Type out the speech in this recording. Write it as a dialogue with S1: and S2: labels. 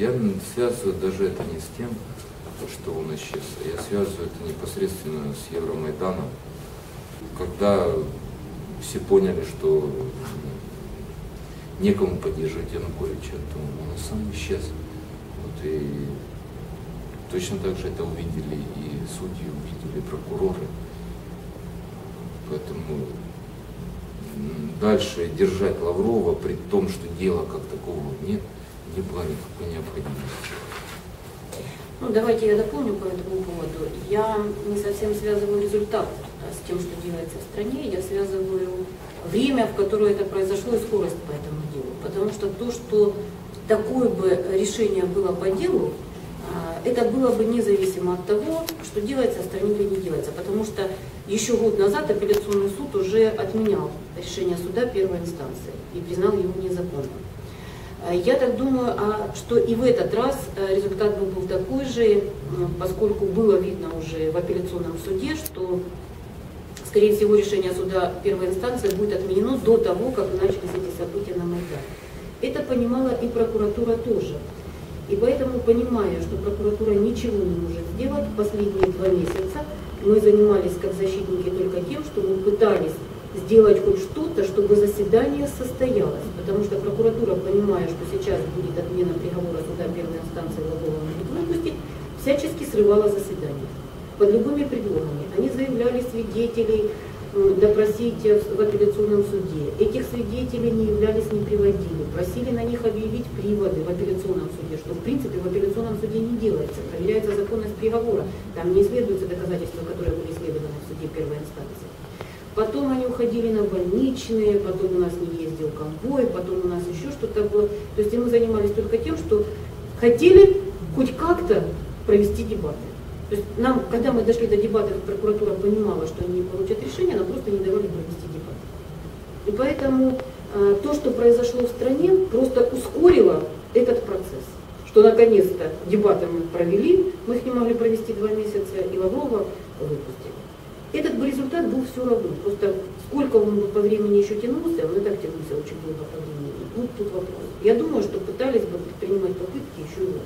S1: Я связываю даже это не с тем, что он исчез. Я связываю это непосредственно с Евромайданом, когда все поняли, что некому поддержать Януковича, то он сам исчез. Вот, и точно так же это увидели и судьи, увидели прокуроры. Поэтому дальше держать Лаврова, при том, что дела как такого нет, не было никакой необходимости.
S2: Ну, давайте я дополню по этому поводу. Я не совсем связываю результат с тем, что делается в стране, я связываю время, в которое это произошло, и скорость по этому делу. Потому что то, что такое бы решение было по делу, а, это было бы независимо от того, что делается в стране или не делается. Потому что еще год назад апелляционный суд уже отменял решение суда первой инстанции и признал его незаконным. А, я так думаю, а, что и в этот раз а, результат был такой же, поскольку было видно уже в апелляционном суде, что, скорее всего, решение суда первой инстанции будет отменено до того, как начались эти события на Майдане. Это понимала и прокуратура тоже. И поэтому, понимая, что прокуратура ничего не может сделать, последние два месяца мы занимались как защитники только тем, что мы пытались сделать хоть что-то, чтобы заседание состоялось. Потому что прокуратура, понимая, что сейчас будет отмена приговора суда первой инстанции Лагова на выпустить, всячески срывала заседание. Под любыми предлогами. Они заявляли свидетелей, допросить в апелляционном суде. Этих свидетелей не являлись, не приводили. Просили на них объявить приводы в апелляционном суде, что в принципе в апелляционном суде не делается. Проверяется законность приговора. Там не исследуются доказательства, которые были исследованы в суде первой инстанции. Потом они уходили на больничные, потом у нас не ездил конвой, потом у нас еще что-то было. То есть мы занимались только тем, что хотели хоть как-то провести дебаты. То есть нам, когда мы дошли до дебатов, прокуратура понимала, что они не получат решение, она просто не давали провести дебаты. И поэтому э, то, что произошло в стране, просто ускорило этот процесс. Что наконец-то дебаты мы провели, мы их не могли провести два месяца, и Лаврова выпустили. Этот бы результат был все равно. Просто сколько он по времени еще тянулся, он и так тянулся очень долго по времени. Вот тут вопрос. Я думаю, что пытались бы предпринимать попытки еще и вот